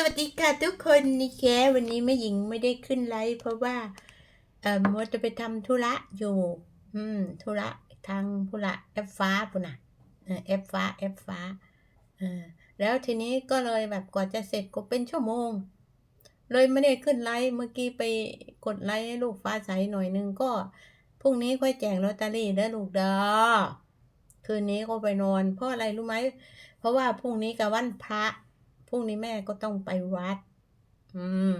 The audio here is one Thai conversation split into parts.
สวัสดีค่ะทุกคนนี่แกวันนี้แม่หญิงไม่ได้ขึ้นไลฟ์เพราะว่า เอ่อมัวจะไปทำธุระอยู่ อืมธุระทางธุระแอปฟ้าปุ่นนะเออแอปฟ้าแอปฟ้าเออแล้วทีนี้ก็เลยแบบกว่าจะเสร็จก็เป็นชั่วโมง เลยไม่ได้ขึ้นไลฟ์เมื่อกี้ไปกดไลค์ให้ลูกฟ้าใสหน่อยนึงก็พรุ่งนี้ค่อยแจกลอตเตอรี่เด้อลูกเด้อคืนนี้ก็ไปนอน เพราะอะไรรู้ไหมเพราะว่าพรุ่งนี้กับวันพระ พรุ่งนี้แม่ก็ต้องไปวัด อืม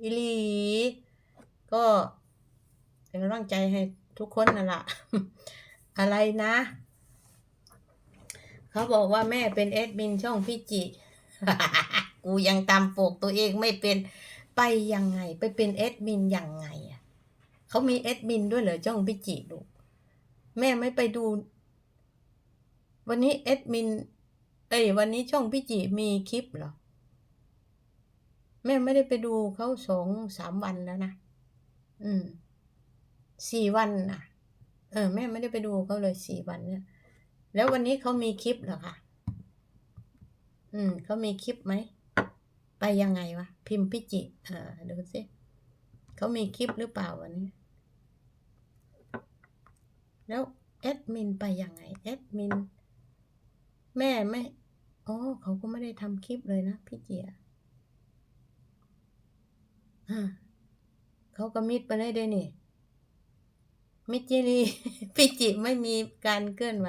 อิลี ก็เป็นกำลังใจให้ทุกคนนั่นแหละอะไรนะ เขาบอกว่าแม่เป็นแอดมินช่องพี่จิ กูยังตามปกตัวเองไม่เป็นไปยังไง ไปเป็นแอดมินยังไงอะเขามีแอดมินด้วยเหรอช่องพี่จิลูกแม่ไม่ไปดู วันนี้แอดมิน เอ้ยวันนี้ช่องพี่จิมีคลิปเหรอ แม่ไม่ได้ไปดูเขาสองสามวันแล้วนะ อืมสี่วันนะเออ แม่ไม่ได้ไปดูเขาเลยสี่วันเนี่ย แล้ววันนี้เขามีคลิปเหรอคะอืมเขามีคลิปไหม ไปยังไงวะ พิมพ์พี่จิเออดูสิเขามีคลิปหรือเปล่าวันนี้ แล้วแอดมินไปยังไงแอดมินแม่ไม่ อ๋อเขาก็ไม่ได้ทำคลิปเลยนะพี่เจียเขาก็มิดไปได้ด้นี่มิดจิรีพี่จิไม่มีการเคลื่อนไหว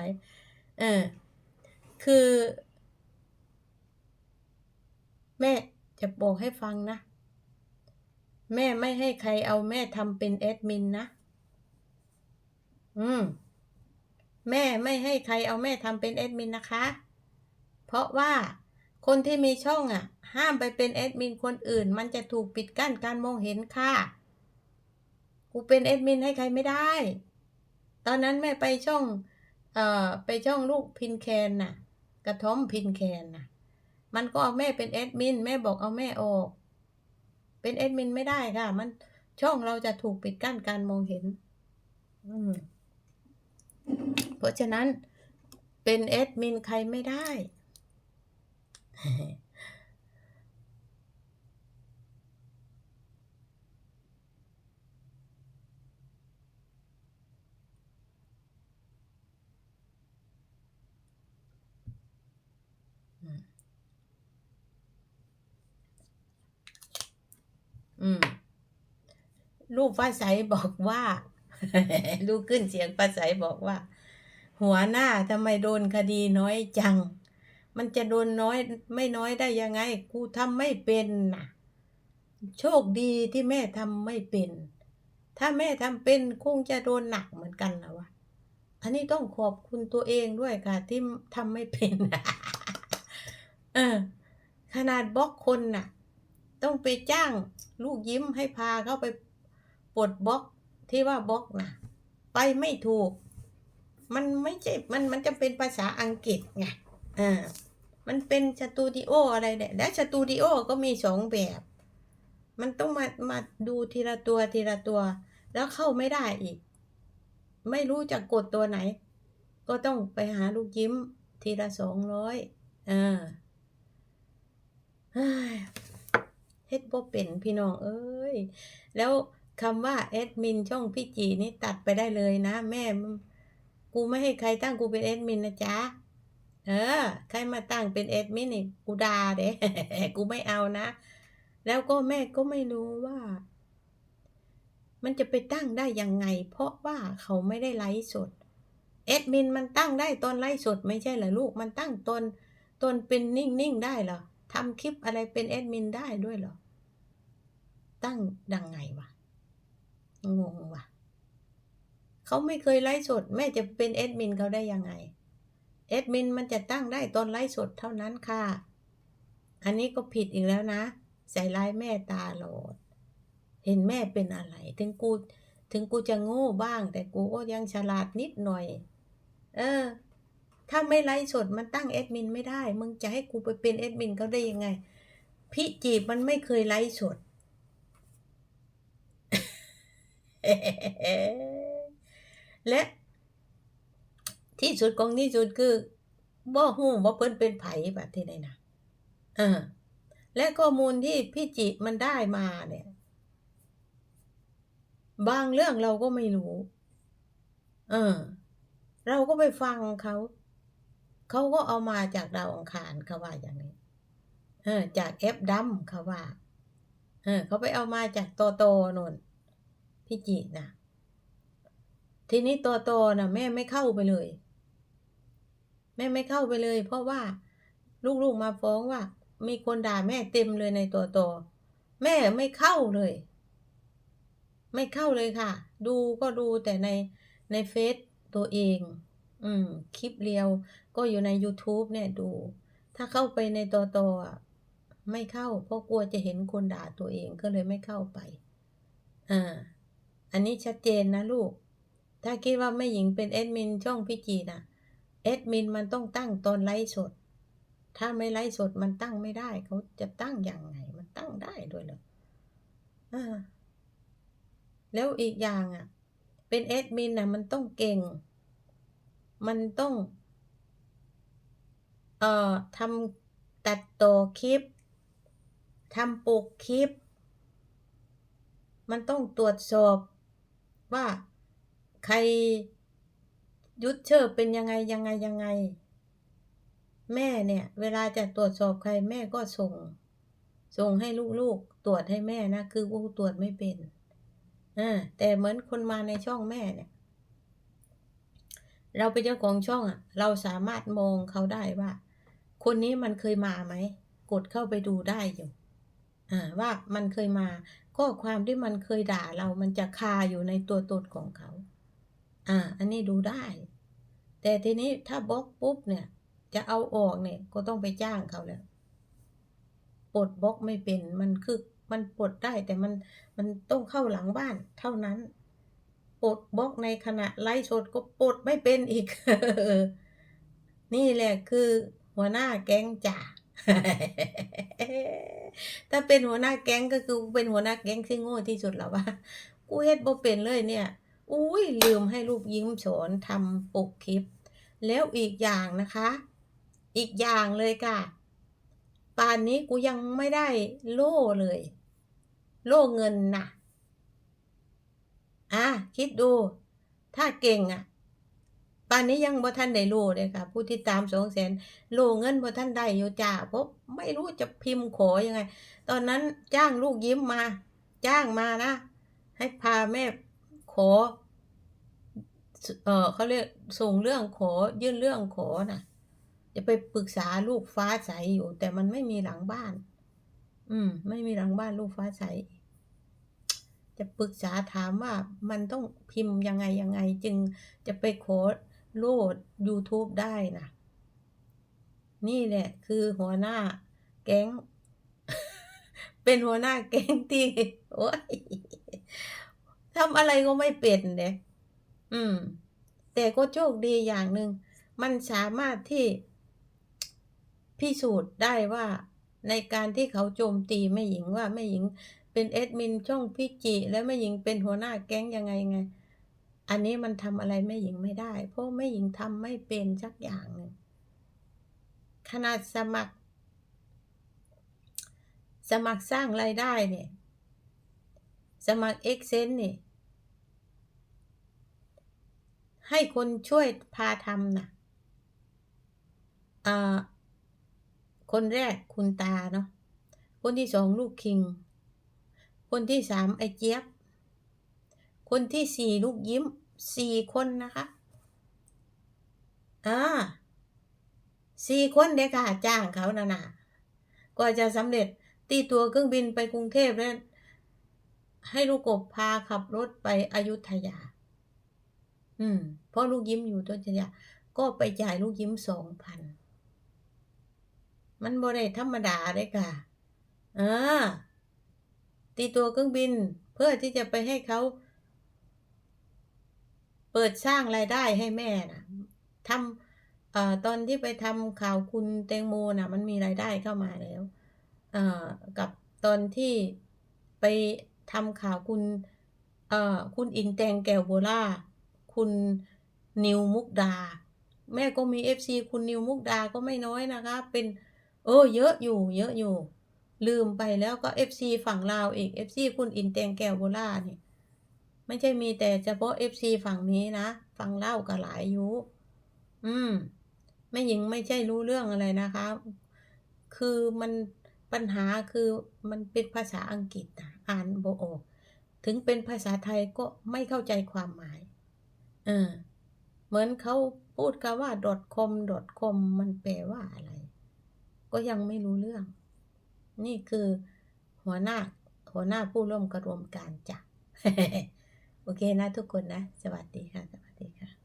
เออ คือ แม่จะบอกให้ฟังนะ แม่ไม่ให้ใครเอาแม่ทำเป็นแอดมินนะ อืม แม่ไม่ให้ใครเอาแม่ทำเป็นแอดมินนะคะ เพราะว่าคนที่มีช่องอะ ห้ามไปเป็นแอดมินคนอื่น มันจะถูกปิดกั้นการมองเห็นค่ะ กูเป็นแอดมินให้ใครไม่ได้ ตอนนั้นแม่ไปช่องเอ่อไปช่องลูกพินแคนน่ะ กระท้อมพินแคนน่ะ มันก็เอาแม่เป็นแอดมินแม่บอกเอาแม่ออก เป็นแอดมินไม่ได้ค่ะ มันช่องเราจะถูกปิดกั้นการมองเห็น อืมเพราะฉะนั้นเป็นแอดมินใครไม่ได้ อืมลูกฟ้าใสบอกว่า ลูกขึ้นเสียงฟ้าใสบอกว่า หัวหน้าทำไมโดนคดีน้อยจัง มันจะโดนน้อยไม่น้อยได้ยังไง กูทำไม่เป็นน่ะโชคดีที่แม่ทำไม่เป็น ถ้าแม่ทำเป็นคงจะโดนหนักเหมือนกันนะวะอันนี้ต้องขอบคุณตัวเองด้วยค่ะ ที่ทำไม่เป็นเออขนาดบล็อกคนน่ะ ต้องไปจ้างลูกยิ้มให้พาเข้าไปปลดบล็อกที่ว่าบล็อกน่ะ ไปไม่ถูก มันไม่ใช่มันมันจะเป็นภาษาอังกฤษไง อ่ามันเป็นสตูดิโออะไรเนี่ยและสตูดิโอก็มีสองแบบ มันต้องมามาดูทีละตัวทีละตัว แล้วเข้าไม่ได้อีก ไม่รู้จะกดตัวไหน ก็ต้องไปหาลูกยิ้มทีละสองร้อยอ่าเฮ้ยเฮ็ดบ่เป็นพี่น้องเอ้ย แล้วคำว่าแอดมินช่องพี่จีนี่ตัดไปได้เลยนะ แม่ กูไม่ให้ใครตั้งกูเป็นแอดมินนะจ๊ะ เออ ใครมาตั้งเป็นแอดมินนี่กูด่าเด้กูไม่เอานะ แล้วก็แม่ก็ไม่รู้ว่า มันจะไปตั้งได้ยังไง เพราะว่าเขาไม่ได้ไลฟ์สดแอดมินมันตั้งได้ตอนไลฟ์สดไม่ใช่เหรอลูกมันตั้งตอนตอนเป็นนิ่งๆได้เหรอทำคลิปอะไรเป็นแอดมินได้ด้วยเหรอ ตั้งดังไงวะ งงวะเขาไม่เคยไลฟ์สด แม่จะเป็นแอดมินเขาได้ยังไง แอดมินมันจะตั้งได้ตอนไลฟ์สดเท่านั้นค่ะ อันนี้ก็ผิดอีกแล้วนะ ใส่ร้ายแม่ตาโหลดเห็นแม่เป็นอะไร ถึงกู ถึงกูจะโง่บ้าง แต่กูก็ยังฉลาดนิดหน่อย เออ ถ้าไม่ไลฟ์สดมันตั้งแอดมินไม่ได้ มึงจะให้กูไปเป็นแอดมินเขาได้ยังไง พี่จีบมันไม่เคยไลฟ์สดและ ที่สุดของที่สุดคือบ่ฮู้ว่เพิ่นเป็นไผแบบที่ไหนนะเออ และข้อมูลที่พี่จิมันได้มาเนี่ย บางเรื่องเราก็ไม่รู้ เออ เราก็ไปฟังเขาเขาก็เอามาจากดาวอังคารเขาว่าอย่างนี้ เออ จากแอปดัมเขาว่า เออ เขาไปเอามาจากโตโตนนพี่จินะทีนี้โตโตนะแม่ไม่เข้าไปเลย แม่ไม่เข้าไปเลย เพราะว่าลูกๆมาฟ้องว่า มีคนด่าแม่เต็มเลยในตัวโตแม่ไม่เข้าเลย ไม่เข้าเลยค่ะ ดูก็ดูแต่ในในเฟซตัวเอง อืม คลิปเรียวก็อยู่ใน YouTube เนี่ยดู ถ้าเข้าไปในตัวโตอะไม่เข้า เพราะกลัวจะเห็นคนด่าตัวเองก็เลยไม่เข้าไป อ่า อันนี้ชัดเจนนะลูก ถ้าคิดว่าแม่หญิงเป็นแอดมินช่องพี่จีน่ะ แอดมินมันต้องตั้งตอนไลฟ์สด ถ้าไม่ไลฟ์สดมันตั้งไม่ได้ เขาจะตั้งอย่างไง มันตั้งได้ด้วยเหรออ่าแล้วอีกอย่างอะ เป็นแอดมินนะมันต้องเก่ง มันต้อง เอ่อทำตัดต่อคลิปทำปกคลิป มันต้องตรวจสอบว่าใคร ยุดเชื่อเป็นยังไงยังไงยังไง แม่เนี่ย เวลาจะตรวจสอบใครแม่ก็ส่ง ส่งให้ลูกๆตรวจให้แม่นะ คือกูตรวจไม่เป็นอ่าแต่เหมือนคนมาในช่องแม่เนี่ย เราเป็นเจ้าของช่องอะ เราสามารถมองเขาได้ว่า คนนี้มันเคยมาไหมกดเข้าไปดูได้อยู่อ่าว่ามันเคยมาข้อความที่มันเคยด่าเรามันจะคาอยู่ในตัวตนของเขา อ่า อันนี้ดูได้ แต่ทีนี้ถ้าบล็อกปุ๊บเนี่ย จะเอาออกเนี่ยก็ต้องไปจ้างเขาแล้วปลดบล็อกไม่เป็นมันคือมันปลดได้แต่มันมันต้องเข้าหลังบ้านเท่านั้นปลดบล็อกในขณะไลฟ์สดก็ปลดไม่เป็นอีก นี่แหละคือหัวหน้าแก๊งจ่าถ้าเป็นหัวหน้าแก๊งก็คือเป็นหัวหน้าแก๊งที่โง่ที่สุดแล้วว่ากูเฮ็ดบ่เป็นเลยเนี่ย อุ้ยลืมให้ลูกยิ้มสอนทำปกคลิป แล้วอีกอย่างนะคะ อีกอย่างเลยค่ะ ป่านนี้กูยังไม่ได้โล่เลย โล่เงินน่ะอะคิดดู ถ้าเก่งอะป่านนี้ยังบ่ทันได้โล่เลยค่ะ ผู้ที่ตามสองแสนโล่เงินบ่ทันได้อยู่จ้าเพราะไม่รู้จะพิมพ์ขอยังไง ตอนนั้นจ้างลูกยิ้มมา จ้างมานะ ให้พาแม่ขอ เออเขาเรียกส่งเรื่องขอยื่นเรื่องขอน่ะ จะไปปรึกษาลูกฟ้าใสอยู่ แต่มันไม่มีหลังบ้าน อืม ไม่มีหลังบ้านลูกฟ้าใส จะปรึกษาถามว่ามันต้องพิมพ์ยังไงยังไง จึงจะไปขอโหลด YouTube ได้นะนี่แหละ คือหัวหน้าแก๊ง เป็นหัวหน้าแก๊งที่โอ้ยทำอะไรก็ไม่เป็นเนี่ย อืม แต่ก็โชคดีอย่างหนึ่ง มันสามารถที่พิสูจน์ได้ว่าในการที่เขาโจมตีแม่หญิงว่าแม่หญิงเป็นแอดมินช่องพิจิ และแม่หญิงเป็นหัวหน้าแก๊งยังไงไง อันนี้มันทำอะไรแม่หญิงไม่ได้ เพราะแม่หญิงทำไม่เป็นสักอย่างหนึ่งขนาดสมัคร สมัครสร้างรายได้เนี่ย สมัครเอ็กเซนเนี่ย ให้คนช่วยพาทำนะอ่าคนแรกคุณตาเนาะคนที่สองลูกคิง คนที่สามไอเจี๊ยบ คนที่สี่ลูกยิ้มสี่คนนะคะอ่าสี่คนเด็กค่ะจ้างเขานะนะก็จะสำเร็จตีตัวเครื่องบินไปกรุงเทพแล้วให้ลูกกบพาขับรถไปอยุธยา อืม เพราะลูกยิ้มอยู่อยุธยาก็ไปจ่ายลูกยิ้มสองพัน มันบ่ได้ธรรมดาเลยค่ะ เอ่าตีตัวเครื่องบิน เพื่อที่จะไปให้เขา เปิดสร้างรายได้ให้แม่นะทำเอ่อตอนที่ไปทำข่าวคุณแตงโมนะมันมีรายได้เข้ามาแล้ว เอ่อ กับตอนที่ไปทำข่าวคุณ เอ่อ คุณอินแตงแก้วโบล่า คุณนิวมุกดา แม่ก็มีเอฟซีคุณนิวมุกดาก็ไม่น้อยนะคะ เป็น เออ เยอะอยู่ เยอะอยู่ ลืมไปแล้วก็ FC ฝั่งลาวอีก FC คุณอินแตงแก้วโบล่านี่ยไม่ใช่มีแต่เฉพาะ FC ฝั่งนี้นะ ฝั่งเล่าก็หลายอยู่ อืมแม่หญิงไม่ใช่รู้เรื่องอะไรนะคะ คือมันปัญหาคือมันเป็นภาษาอังกฤษนะอ่านโบ่ออก ถึงเป็นภาษาไทยก็ไม่เข้าใจความหมาย ออเหมือนเขาพูดคำว่า .com .com มันแปลว่าอะไร ก็ยังไม่รู้เรื่อง นี่คือหัวหน้าหัวหน้าผู้ร่วมกระรวมการจ้ะโอเคนะทุกคนนะ สวัสดีค่ะ สวัสดีค่ะ